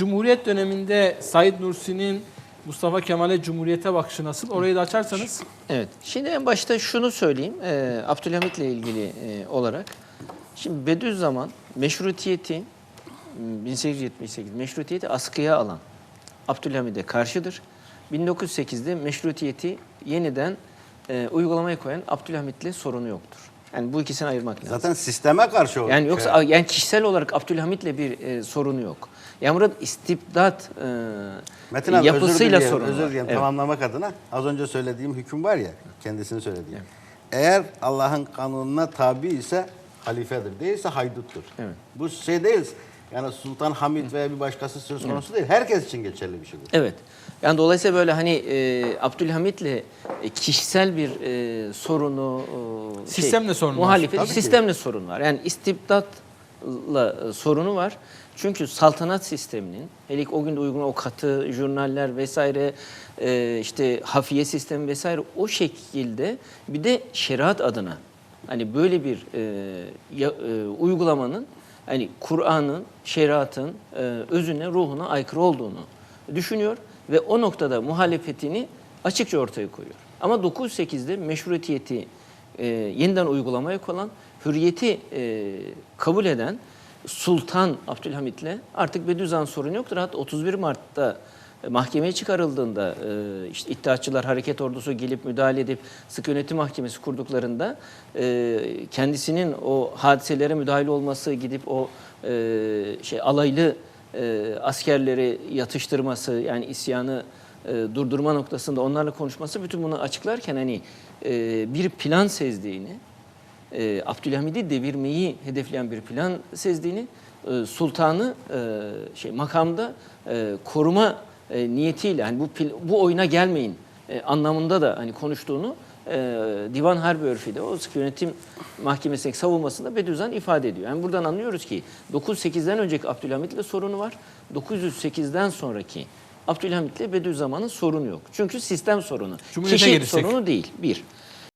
Cumhuriyet döneminde Said Nursi'nin Mustafa Kemal'e Cumhuriyet'e bakışı nasıl? Orayı da açarsanız. Evet. Şimdi en başta şunu söyleyeyim. E, Abdülhamit'le ilgili e, olarak. Şimdi Bediüzzaman meşrutiyeti m, 1878 meşrutiyeti askıya alan Abdülhamid'e karşıdır. 1908'de meşrutiyeti yeniden e, uygulamaya koyan Abdülhamit'le sorunu yoktur. Yani bu ikisini ayırmak lazım. Zaten sisteme karşı o Yani şey. yoksa yani kişisel olarak Abdülhamit'le bir e, sorunu yok. Yani burada istibdat e, Metin abi yapısıyla özür sorunu özür var. dileyeyim Evet. tamamlamak adına az önce söylediğim hüküm var ya kendisini söylediğim. Eğer Allah'ın kanununa tabi ise halifedir. Değilse hayduttur. Evet. Bu şey değil. Yani Sultan Hamid veya bir başkası söz konusu değil. Herkes için geçerli bir şey bu. Evet. Yani dolayısıyla böyle hani e, Abdülhamit'le e, kişisel bir e, sorunu e, Sistemle sorunu var. muhalefet, Tabii ki. sistemle sorun var. Yani istibdatla e, sorunu var. Çünkü saltanat sisteminin, hele ki o gün de uygun o katı jurnaller vesaire, e, işte hafiye sistemi vesaire o şekilde bir de şeriat adına hani böyle bir e, ya- e, uygulamanın hani Kur'an'ın, şeriatın e, özüne, ruhuna aykırı olduğunu düşünüyor ve o noktada muhalefetini açıkça ortaya koyuyor. Ama 908'de meşrutiyeti e, yeniden uygulamaya konan, hürriyeti e, kabul eden Sultan Abdülhamit'le artık Bediüzzaman sorun yoktur. Hatta 31 Mart'ta mahkemeye çıkarıldığında e, işte İttihatçılar Hareket Ordusu gelip müdahale edip sık yönetim mahkemesi kurduklarında e, kendisinin o hadiselere müdahale olması gidip o e, şey alaylı askerleri yatıştırması yani isyanı durdurma noktasında onlarla konuşması bütün bunu açıklarken hani bir plan sezdiğini e, Abdülhamid'i devirmeyi hedefleyen bir plan sezdiğini, sultanı şey makamda koruma e, niyetiyle hani bu pil- bu oyuna gelmeyin e, anlamında da hani konuştuğunu e, Divan Harbi Örfü'de o sık yönetim mahkemesindeki savunmasında Bediüzzaman ifade ediyor. Yani buradan anlıyoruz ki 908'den önceki Abdülhamit'le sorunu var. 908'den sonraki Abdülhamit'le Bediüzzaman'ın sorunu yok. Çünkü sistem sorunu. Cumhuriyete Kişi gelirsek. sorunu değil. Bir.